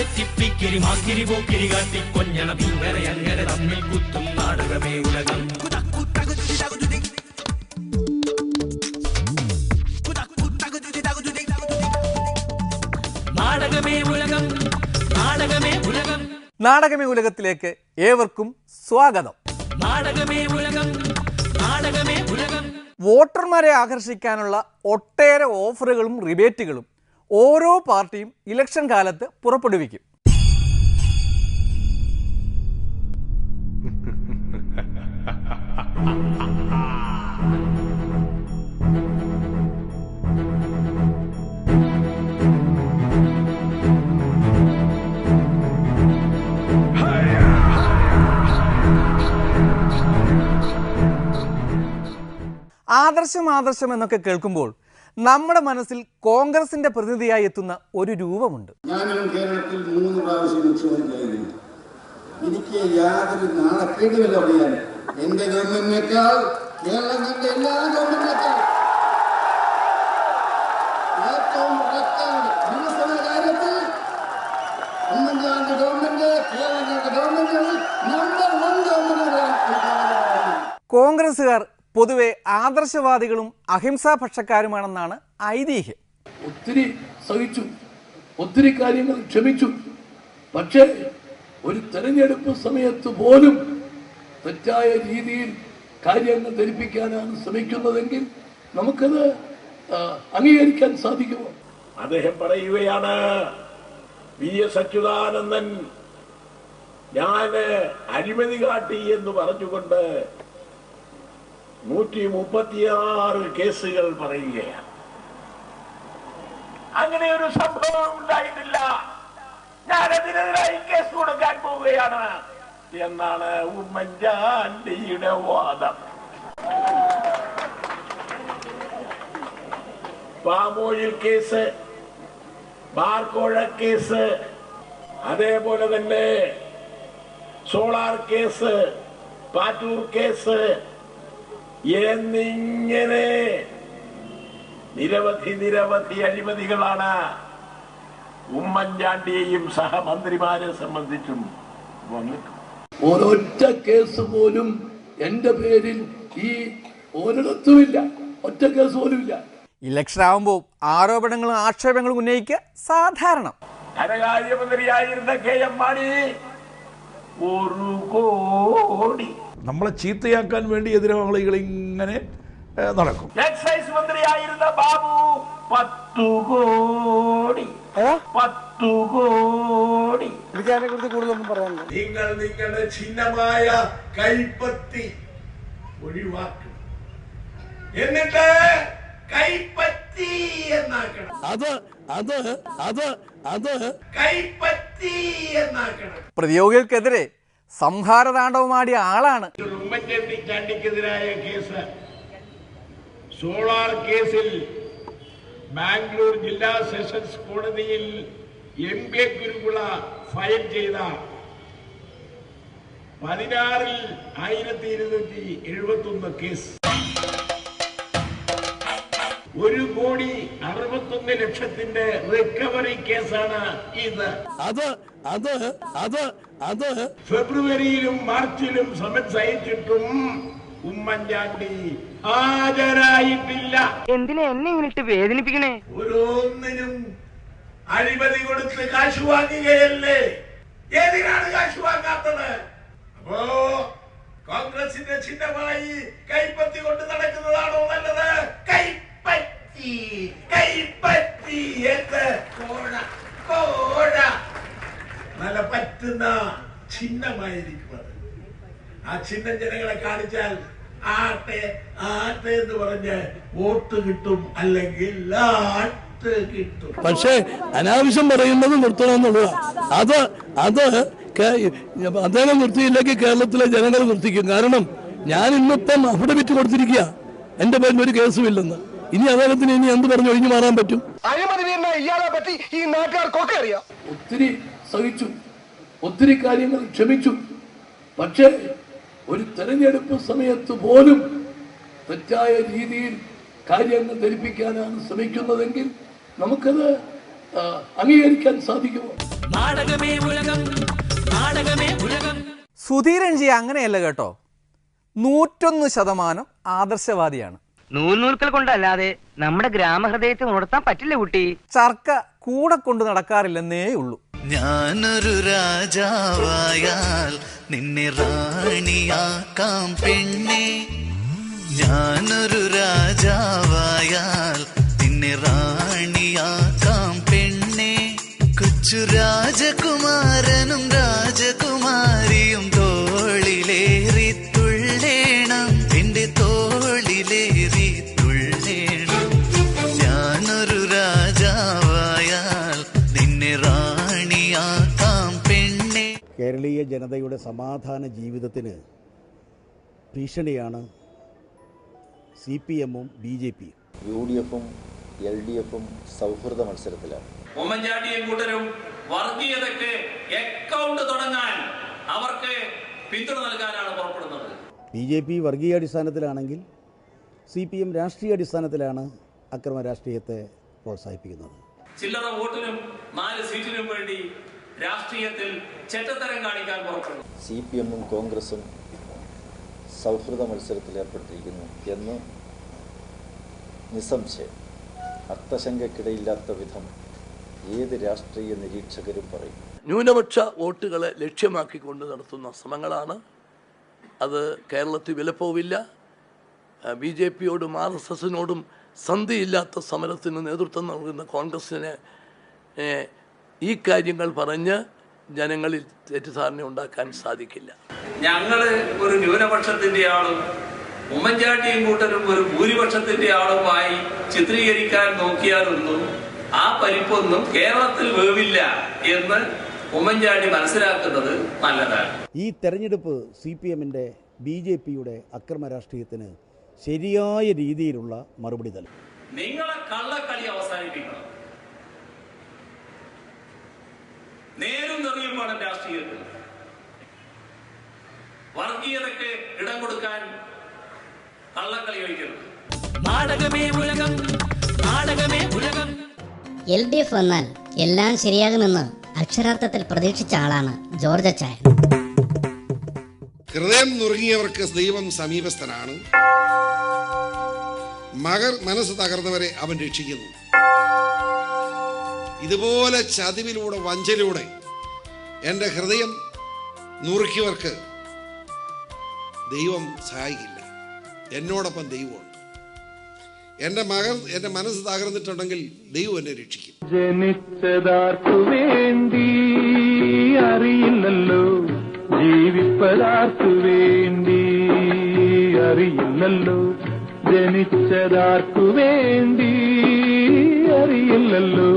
തെറ്റിപ്പിക്കിരി മാക്കിരി പോക്കിരി കാട്ടി കൊഞ്ഞണ ഇങ്ങനെ അങ്ങനെ തമ്മിൽ കുത്തും നാടകമേ ഉലകം. നാടകമേ ഉലകം നാടകമേ ഉലകം. നാടകമേ ഉലകത്തിലേക്ക് ഏവർക്കും സ്വാഗതം. നാടകമേ ഉലകം നാടകമേ ഉലകം. വോട്ടർമാരെ ആകർഷിക്കാനുള്ള ഒട്ടേറെ ഓഫറുകളും റിബേറ്റുകളും ഓരോ പാർട്ടിയും ഇലക്ഷൻ കാലത്ത് പുറപ്പെടുവിക്കും. ആദർശം ആദർശം എന്നൊക്കെ കേൾക്കുമ്പോൾ നമ്മുടെ മനസ്സിൽ കോൺഗ്രസിന്റെ പ്രതിനിധിയായി എത്തുന്ന ഒരു രൂപമുണ്ട്. ഞാനും കേരളത്തിൽ മൂന്ന് പ്രാവശ്യം മുഖ്യമന്ത്രിയായിരുന്നു. എനിക്ക് യാതൊരു നാണക്കേടുമില്ല പറയാൻ. എന്റെ ഗവൺമെന്റിനേക്കാൾ കേരളം കണ്ട എല്ലാ ഗവൺമെന്റിനേക്കാൾ ഏറ്റവും വികസന കാര്യത്തിൽ ഉമ്മൻചാണ്ടി ഗവൺമെന്റ് കേരളം കണ്ട ഗവൺമെന്റുകളിൽ നമ്പർ വൺ ഗവൺമെന്റ് കോൺഗ്രസ്സുകാർ പൊതുവെ ആദർശവാദികളും അഹിംസാ പക്ഷക്കാരുമാണെന്നാണ് ഐതിഹ്യം. ഒത്തിരി സഹിച്ചു ഒത്തിരി കാര്യങ്ങൾ ക്ഷമിച്ചു. പക്ഷേ ഒരു തെരഞ്ഞെടുപ്പ് സമയത്ത് പോലും തെറ്റായ രീതിയിൽ കാര്യങ്ങൾ ധരിപ്പിക്കാനാണ് ശ്രമിക്കുന്നതെങ്കിൽ നമുക്കത് അംഗീകരിക്കാൻ സാധിക്കുമോ? അദ്ദേഹം പറയുകയാണ് വി എസ് അച്യുതാനന്ദൻ ഞാൻ അഴിമതി കാട്ടി എന്ന് പറഞ്ഞുകൊണ്ട് നൂറ്റി മുപ്പത്തിയാറ് കേസുകൾ പറയുകയാണ്. അങ്ങനെ ഒരു സംഭവം ഉണ്ടായിട്ടില്ല. ഞാൻ ഞാനതിനെതിരായി കേസ് കൊടുക്കാൻ പോവുകയാണ് എന്നാണ് ഉമ്മൻചാണ്ടിയുടെ വാദം. പാമോയിൽ കേസ് ബാർക്കോഴ കേസ് അതേപോലെ തന്നെ സോളാർ കേസ് പാറ്റൂർ കേസ് എന്നിങ്ങനെ നിരവധി നിരവധി അഴിമതികളാണ് ഉമ്മൻചാണ്ടിയെയും സഹമന്ത്രിമാരെ സംബന്ധിച്ചും വന്നിട്ടുണ്ട് ഒരൊറ്റ കേസ് പോലും എന്റെ പേരിൽ ഈ ഒരിടത്തുമില്ല. ഒറ്റ കേസ് പോലും ഇല്ല ഇലക്ഷൻ ആവുമ്പോൾ ആരോപണങ്ങളും ആക്ഷേപങ്ങളും ഉന്നയിക്കുക സാധാരണ. ധനകാര്യമന്ത്രിയായിരുന്ന കെ എം മാണി ഒരു കോടി. നമ്മളെ ചീത്തയാക്കാൻ വേണ്ടി എതിരാളികൾ ഇങ്ങനെ നടക്കും. എക്സൈസ് മന്ത്രിയായിരുന്ന ബാബു പത്തു കോടി. പത്തു കോടി. ഇതിനെ കുറിച്ച് കൂടുതലൊന്നും പറയാനില്ല. നിങ്ങൾ നിങ്ങളുടെ ചിഹ്നമായ കൈപ്പത്തി ഒഴിവാക്കും എന്നിട്ട് കൈപ്പത്തി എന്നാക്കണം. അത് അത് അത് അത്. പ്രതിയോഗികൾക്കെതിരെ സംഹാരതാണ്ഡവമാടിയ ആളാണ്. ഉമ്മൻചാണ്ടി ചാണ്ടിക്കെതിരായ കേസ്. സോളാർ കേസിൽ ബാംഗ്ലൂർ ജില്ലാ സെഷൻസ് കോടതിയിൽ എം കെ കുരുവിള ഫയൽ ചെയ്ത പതിനാറിൽ ആയിരത്തി ഇരുന്നൂറ്റി എഴുപത്തി ഒന്ന് കേസ്. ഒരു കോടി അറുപത്തൊന്ന് ലക്ഷത്തിന്റെ റിക്കവറി കേസാണ് ഇത്. അത് അത് അത് അത്. ഫെബ്രുവരിയിലും മാർച്ചിലും സമൻസ് അയച്ചിട്ടും ഉമ്മൻചാണ്ടി ഹാജരായിട്ടില്ല. എന്തിനാ എന്നെ ഇങ്ങനിട്ട് വേദനിപ്പിക്കണേ? ഓരോന്നിനും അഴിമതി കൊടുത്ത് കാശ് വാങ്ങുകയല്ലേ? ഏതിനാണ് കാശ് വാങ്ങാത്തത്? അപ്പോ കോൺഗ്രസിന്റെ ചിഹ്നമായി കൈപ്പത്തി കൊണ്ട് നടക്കുന്നതാണോ നല്ലത്? കൈപ്പറ്റി കൈപ്പറ്റി എന്ന് കോഴ കോഴ നല്ല പറ്റുന്ന ചിഹ്നമായിരിക്കും അത് ആ ചിഹ്നം ജനങ്ങളെ കാണിച്ചാൽ ആട്ടെ ആട്ടെ എന്ന് പറഞ്ഞ് വോട്ട് കിട്ടും അല്ലെങ്കിൽ ആട്ട് കിട്ടും. പക്ഷേ അനാവശ്യം പറയുന്നത് നിർത്തണമെന്നുള്ള അത് അത് കേ- അദ്ദേഹം നിർത്തിയില്ലെങ്കിൽ കേരളത്തിലെ ജനങ്ങൾ നിർത്തിക്കും. കാരണം ഞാൻ ഇന്നിപ്പം അഫിഡവിറ്റ് കൊടുത്തിരിക്കുക. എന്റെ പേരിൽ ഒരു കേസുമില്ലെന്ന് ഇനി അദ്ദേഹത്തിന് ഇനി എന്ത് പറഞ്ഞു ഒഴിഞ്ഞു മാറാൻ പറ്റും? ഇയാളെ പറ്റി ഈ നാട്ടുകാർക്കൊക്കെ അറിയാം. ഒത്തിരി സഹിച്ചു ഒത്തിരി കാര്യങ്ങൾ ക്ഷമിച്ചു. പക്ഷേ ഒരു തെരഞ്ഞെടുപ്പ് സമയത്ത് പോലും തെറ്റായ രീതിയിൽ കാര്യങ്ങൾ ധരിപ്പിക്കാനാണ് ശ്രമിക്കുന്നതെങ്കിൽ നമുക്കത് അംഗീകരിക്കാൻ സാധിക്കുമോ? നാടകമേ ഉലകം നാടകമേ ഉലകം. സുധീരൻജി അങ്ങനെയല്ല കേട്ടോ. നൂറ്റൊന്ന് ശതമാനം ആദർശവാദിയാണ്. നൂൽനൂൽക്കൽ കൊണ്ടല്ലാതെ നമ്മുടെ ഗ്രാമഹൃദയത്തെ ഉണർത്താൻ പറ്റില്ല കുട്ടി. ചർക്ക കൂടെ കൊണ്ട് നടക്കാറില്ലെന്നേ ഉള്ളൂ. ഞാനൊരു രാജാവായാൽ നിന്നെ റാണിയാക്കാം പെണ്ണെ. ഞാനൊരു രാജാവായാൽ നിന്നെ റാണിയാക്കാം പെണ്ണെ. കൊച്ചു രാജകുമാരനും രാജകുമാരിയും കേരളീയ ജനതയുടെ സമാധാന ജീവിതത്തിന് ഭീഷണിയാണ് സി പി എമ്മും ബി ജെ പിയും യു ഡി എഫും എൽ ഡി എഫും സൗഹൃദ മത്സരത്തിലാണ്. ഉമ്മൻചാണ്ടിയും കൂട്ടരും വർഗീയതയ്ക്ക് അക്കൗണ്ട് തുടങ്ങാൻ അവർക്ക് പിന്തുണ നൽകാനാണ് പുറപ്പെടുന്നത്. ബി ജെ പി വർഗീയ അടിസ്ഥാനത്തിലാണെങ്കിൽ സി പി എം രാഷ്ട്രീയ അടിസ്ഥാനത്തിലാണ് അക്രമ രാഷ്ട്രീയത്തെ പ്രോത്സാഹിപ്പിക്കുന്നത്. ചില്ലറ വോട്ടിനും നാല് സീറ്റിനും വേണ്ടി രാഷ്ട്രീയത്തിൽ ചെറ്റത്തരം കാണിക്കാൻ പുറപ്പെടുന്നു. സി പി എമ്മും കോൺഗ്രസും സൗഹൃദ മത്സരത്തിൽ ഏർപ്പെട്ടിരിക്കുന്നു എന്ന് നിസ്സംശയം. അർത്ഥശങ്കക്കിടയില്ലാത്ത വിധം ഏത് രാഷ്ട്രീയ നിരീക്ഷകരും പറയും. ന്യൂനപക്ഷ വോട്ടുകളെ ലക്ഷ്യമാക്കിക്കൊണ്ട് നടത്തുന്ന ശ്രമങ്ങളാണ്. അത് കേരളത്തിൽ വിലപ്പോവില്ല. ബി ജെ പിയോടും ആർ എസ് എസിനോടും സന്ധിയില്ലാത്ത സമരത്തിന് നേതൃത്വം നൽകുന്ന കോൺഗ്രസിന് ഈ കാര്യങ്ങൾ പറഞ്ഞ് ജനങ്ങളിൽ തെറ്റിദ്ധാരണ ഉണ്ടാക്കാൻ സാധിക്കില്ല. ഞങ്ങൾ ഒരു ന്യൂനപക്ഷത്തിന്റെ ആളും ഉമ്മൻചാണ്ടിയും കൂട്ടരും ഒരു ഭൂരിപക്ഷത്തിന്റെ ആളുമായി ചിത്രീകരിക്കാൻ നോക്കിയാലൊന്നും ആ പരിപ്പൊന്നും കേരളത്തിൽ വേവില്ല എന്ന് ഉമ്മൻചാണ്ടി മനസ്സിലാക്കുന്നത് നല്ലതാണ്. ഈ തെരഞ്ഞെടുപ്പ് സി പി എമ്മിന്റെ ബി ജെ പിയുടെ അക്രമ രാഷ്ട്രീയത്തിന് ശരിയായ രീതിയിലുള്ള മറുപടി തന്നെ നിങ്ങളെ കള്ളക്കളി അവസാനിപ്പിക്കണം. നേരും നിറയുമാണ് രാഷ്ട്രീയത്തിൽ. വർഗീയതയ്ക്ക് ഇടം കൊടുക്കാൻ കള്ളക്കളി കളിക്കരുത് നാടകമേ ഉലകം നാടകമേ ഉലകം. എൽ ഡി എഫ് വന്നാൽ എല്ലാം ശരിയാകുമെന്ന് അക്ഷരാർത്ഥത്തിൽ പ്രതീക്ഷിച്ച ആളാണ് ജോർജ് അച്ചായൻ. ഹൃദയം നുറുങ്ങിയവർക്ക് ദൈവം സമീപസ്ഥനാണ്. മകർ മനസ്സ് തകർന്നവരെ അവൻ രക്ഷിക്കുന്നു. ഇതുപോലെ ചതിവിലൂടെ വഞ്ചലൂടെ എന്റെ ഹൃദയം നുറുക്കിയവർക്ക് ദൈവം സഹായിക്കില്ല. എന്നോടൊപ്പം ദൈവമുണ്ട്. എന്റെ മകൾ എന്റെ മനസ്സ് തകർന്നിട്ടുണ്ടെങ്കിൽ ദൈവം എന്നെ രക്ഷിക്കും. ജനിച്ചതാർക്കു വേണ്ടി അറിയില്ലല്ലോ. ജീവിപ്പതാർക്കു വേണ്ടി അറിയില്ലല്ലോ. ജനിച്ചതാർക്കു വേണ്ടി അറിയില്ലല്ലോ.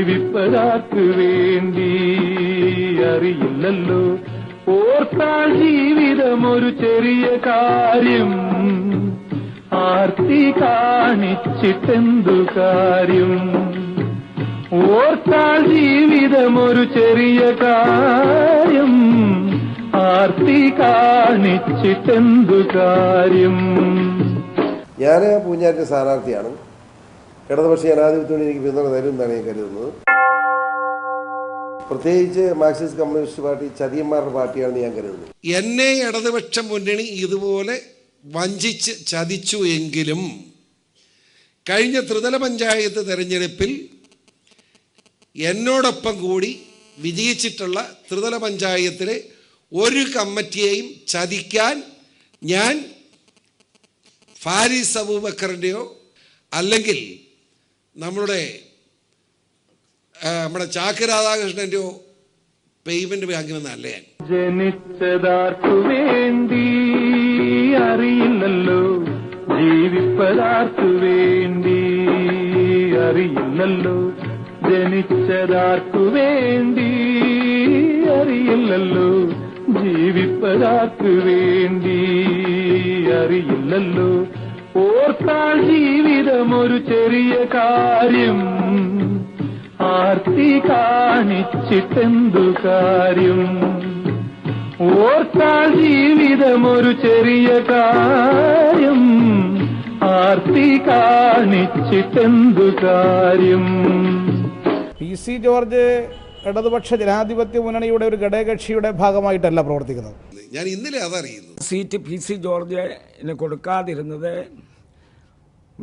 ജീവിപ്പതാർക്കു വേണ്ടി അറിയില്ലല്ലോ. ഓർത്താൽ ജീവിതം ഒരു ചെറിയ കാര്യം. ആർത്തി കാണിച്ചിട്ടെന്തു കാര്യം? ഓർത്താൽ ജീവിതം ഒരു ചെറിയ കാര്യം. ആർത്തി കാണിച്ചിട്ടെന്തു കാര്യം? ഞാൻ പൂഞ്ഞാറ്റ സ്ഥാനാർത്ഥിയാണ്. ഇടതുപക്ഷ ജനാധിപത്യത്തോട് എനിക്ക് പിന്തുണ തരും എന്നാണ് ഞാൻ കരുതുന്നത്. പ്രത്യേകിച്ച് മാർക്സിസ്റ്റ് കമ്മ്യൂണിസ്റ്റ് പാർട്ടി ചതിയന്മാരുടെ പാർട്ടിയാണെന്ന് ഞാൻ കരുതുന്നത് എന്നെ ഇടതുപക്ഷ മുന്നണി ഇതുപോലെ വഞ്ചിച്ച് ചതിച്ചു എങ്കിലും കഴിഞ്ഞ ത്രിതല പഞ്ചായത്ത് തെരഞ്ഞെടുപ്പിൽ എന്നോടൊപ്പം കൂടി വിജയിച്ചിട്ടുള്ള ത്രിതല പഞ്ചായത്തിലെ ഒരു കമ്മിറ്റിയെയും ചതിക്കാൻ ഞാൻ ഫാരിസ് അബൂബക്കറിന്റെയോ അല്ലെങ്കിൽ നമ്മളുടെ ആ, നമ്മുടെ ചാക്ക് രാധാകൃഷ്ണന്റെ പേയ്മെന്റ് ബാങ്കിൽ ഞാൻ. ജനിച്ചതാർക്കു വേണ്ടി അറിയില്ലല്ലോ. ജീവിപ്പതാർക്കു വേണ്ടി അറിയില്ലല്ലോ. ജനിച്ചതാർക്കു വേണ്ടി അറിയില്ല അറിയില്ലല്ലോ. ജീവിപ്പതാർക്കു വേണ്ടി അറിയില്ലല്ലോ. ഓർത്താൽ ജീവിതം ഒരു ചെറിയ കാര്യം. ആർത്തി കാണിച്ചിട്ടെന്തു കാര്യം? ഓർത്താൽ ജീവിതം ഒരു ചെറിയ കാര്യം. ആർത്തി കാണിച്ചിട്ടെന്തു കാര്യം? പി സി ജോർജ് ഇടതുപക്ഷ ജനാധിപത്യ മുന്നണിയുടെ ഒരു ഘടകകക്ഷിയുടെ ഭാഗമായിട്ടല്ല പ്രവർത്തിക്കുന്നത്. ഞാൻ ഇന്നലെ അതറിയുന്നു. സീറ്റ് പി സി ജോർജിന് കൊടുക്കാതിരുന്നത്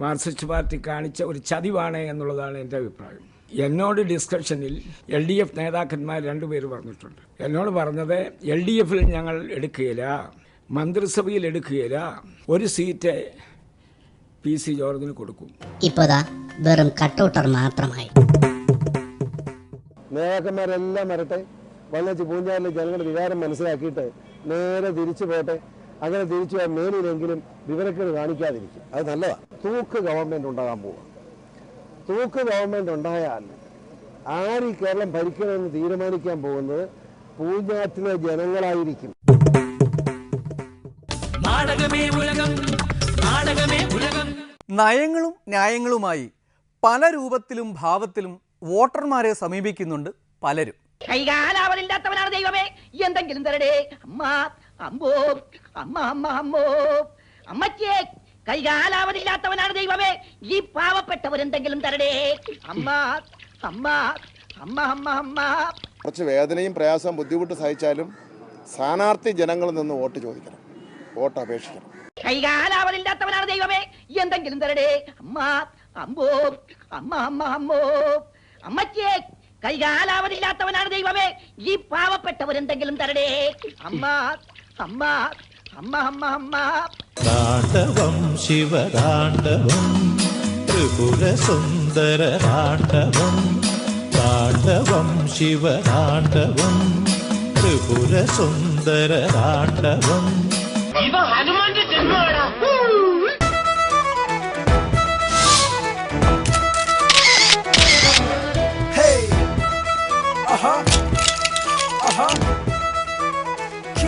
മാർക്സിസ്റ്റ് പാർട്ടി കാണിച്ച ഒരു ചതിവാണ് എന്നുള്ളതാണ് എന്റെ അഭിപ്രായം. എന്നോട് ഡിസ്കഷനിൽ എൽ ഡി എഫ് നേതാക്കന്മാർ രണ്ടുപേര് പറഞ്ഞിട്ടുണ്ട്. എന്നോട് പറഞ്ഞത് എൽ ഡി എഫിൽ ഞങ്ങൾ എടുക്കുകയില്ല മന്ത്രിസഭയിൽ എടുക്കുകയില്ല ഒരു സീറ്റ് പി സി ജോർജിന് കൊടുക്കും. ഇപ്പോതാ വെറും കട്ടൗട്ടർ മാത്രമായി. നേതാക്കന്മാരെല്ലാം വരട്ടെ. വന്നച്ച് പൂഞ്ഞാറിലെ ജനങ്ങളുടെ വികാരം മനസ്സിലാക്കിയിട്ട് നേരെ തിരിച്ചു പോട്ടെ. അങ്ങനെ തിരിച്ചു പോയാൽ മേലിലെങ്കിലും വിവരക്കേട് കാണിക്കാതിരിക്കും. അത് നല്ലതാണ് തൂക്ക് ഗവൺമെന്റ് ഉണ്ടാകാൻ പോവുക തൂക്ക് ഗവൺമെന്റ് ഉണ്ടായാൽ ആര് ഈ കേരളം ഭരിക്കണമെന്ന് തീരുമാനിക്കാൻ പോകുന്നത് പൂഞ്ഞാറ്റിലെ ജനങ്ങളായിരിക്കും. നാടകമേ ഉലകം നാടകമേ ഉലകം. നയങ്ങളും ന്യായങ്ങളുമായി പല രൂപത്തിലും ഭാവത്തിലും വോട്ടർമാരെ സമീപിക്കുന്നുണ്ട് പലരും. കൈകാലാവതില്ലാത്തവനാണ് ദൈവമേ. എന്തെങ്കിലും തരടേ. അമ്മ അമ്മോ അമ്മ അമ്മ അമ്മോ. അമ്മച്ചേ കൈകാലാവതില്ലാത്തവനാണ് ദൈവമേ. ഈ പാവപ്പെട്ടവരെന്തെങ്കിലും തരടേ. അമ്മ അമ്മ അമ്മ അമ്മ അമ്മ. കുറച്ച് വേദനയും പ്രയാസവും ബുദ്ധിമുട്ട് സഹിച്ചാലും സ്ഥാനാർത്ഥി ജനങ്ങളിൽ നിന്ന് വോട്ട് ചോദിക്കണം. വോട്ട് അപേക്ഷിക്കണം. കൈകാലാവതില്ലാത്തവനാണ് ദൈവമേ. എന്തെങ്കിലും തരടേ. അമ്മ അമ്മോ അമ്മ അമ്മ അമ്മോ. അമ്മച്ചേ കൈകാലാവതില്ലാത്തവനാണ് ദൈവമേ ഈ പാവപ്പെട്ടവരെന്തെങ്കിലും തരടേ അമ്മ അമ്മ അമ്മ അമ്മ അമ്മ താണ്ഡവം ശിവതാണ്ഡവം ത്രിപുരസുന്ദര താണ്ഡവം താണ്ഡവം ശിവതാണ്ഡവം ത്രിപുരസുന്ദര താണ്ഡവം ഇവ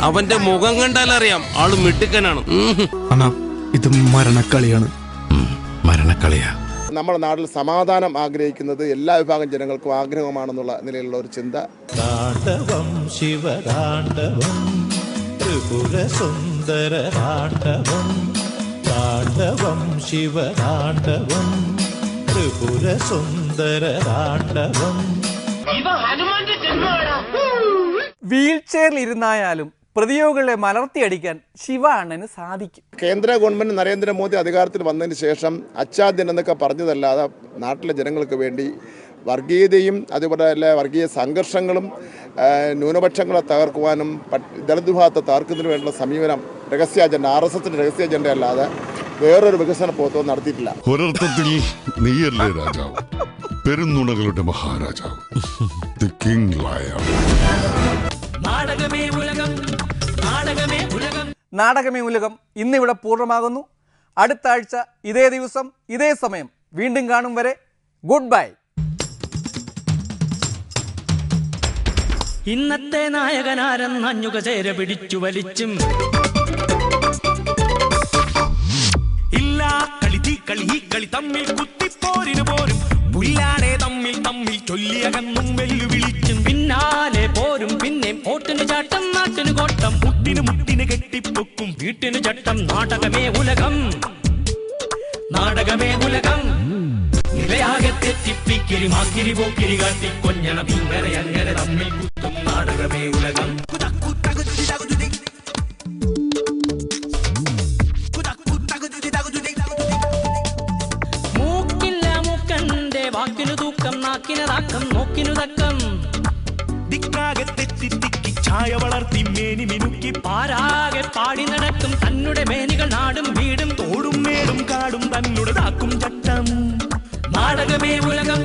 അവന്റെ മുഖം കണ്ടാൽ അറിയാം. ആൾ മിടുക്കനാണ്. അണ്ണാ ഇത് മരണക്കളിയാണ്. മരണക്കളിയാ. നമ്മുടെ നാട്ടിൽ സമാധാനം ആഗ്രഹിക്കുന്നത് എല്ലാ വിഭാഗം ജനങ്ങൾക്കും ആഗ്രഹമാണെന്നുള്ള നിലയിലുള്ള ഒരു ചിന്ത. താണ്ഡവം ശിവതാണ്ഡവം ശിവതാണ്ഡവം വീൽ ചെയറിൽ ഇരുന്നായാലും പ്രതിയോഗികളെ മലർത്തിയടിക്കാൻ ശിവ അണ്ണന് സാധിക്കും. കേന്ദ്ര ഗവൺമെന്റ് നരേന്ദ്രമോദി അധികാരത്തിൽ വന്നതിന് ശേഷം അച്ചാദ്യൻ എന്നൊക്കെ പറഞ്ഞതല്ലാതെ നാട്ടിലെ ജനങ്ങൾക്ക് വേണ്ടി വർഗീയതയും അതുപോലെ തന്നെ വർഗീയ സംഘർഷങ്ങളും ന്യൂനപക്ഷങ്ങളെ തകർക്കുവാനും ദളിത് വിഭാഗത്തെ തകർക്കുന്നതിന് വേണ്ടിയുള്ള സമീപനം രഹസ്യ അജണ്ട ആർ എസ് എസിന്റെ രഹസ്യ അജണ്ട അല്ലാതെ വേറൊരു വികസന പോത്തവും നടത്തിയിട്ടില്ല. ഒരർത്ഥത്തിൽ നീയല്ലേ രാജാവ്? പെരുന്നുണകളുടെ മഹാരാജാവ്. ദി കിങ് ലയർ നാടകമേ ഉലകം നാടകമേ ഉലകം ഇന്നിവിടെ പൂർണമാകുന്നു. അടുത്ത ആഴ്ച ഇതേ ദിവസം ഇതേ സമയം വീണ്ടും കാണും വരെ. ഗുഡ് ബൈ ഇന്നത്തെ നായകനാരെന്നഞ്ഞുക ചേര പിടിച്ചു വലിച്ചും. ഇല്ല കളി തീ കളി ഈ കളി തമ്മിൽ കുത്തിപ്പോരിന് പോരും. പുല്ലാടെ തമ്മിൽ തമ്മിൽ ചൊല്ലിയകന്നും വെല്ലുവിളിച്ചും പിന്നാലെ പോരും പിന്നെ ഓട്ടിന് ചാട്ടം നാട്ടിന് കോട്ടം. മുട്ടിന് മുട്ടിന് കെട്ടിപ്പൊക്കും വീട്ടിന് ചട്ടം. നാടകമേ ഉലകം. നാടകമേ ഉലകം. തെറ്റിപ്പിക്കിരി മാക്കിരി പോക്കിരി കാട്ടി കൊഞ്ഞണ പിങ്ങനെ അങ്ങനെ തമ്മിൽ കുത്തും. നാടകമേ ഉലകം. നോക്കിനതാക്കം നോക്കിനുതക്കം. ദിക്കാകെ തെറ്റി തിക്കി ചായ വളർത്തി മേനി മിനുക്കി പാരാകെ പാടി നടക്കും തന്നുടെ മേനികൾ നാടും വീടും തോടും മേടും കാടും തന്നുടേതാക്കും ചട്ടം. നാടകമേ ഉലകം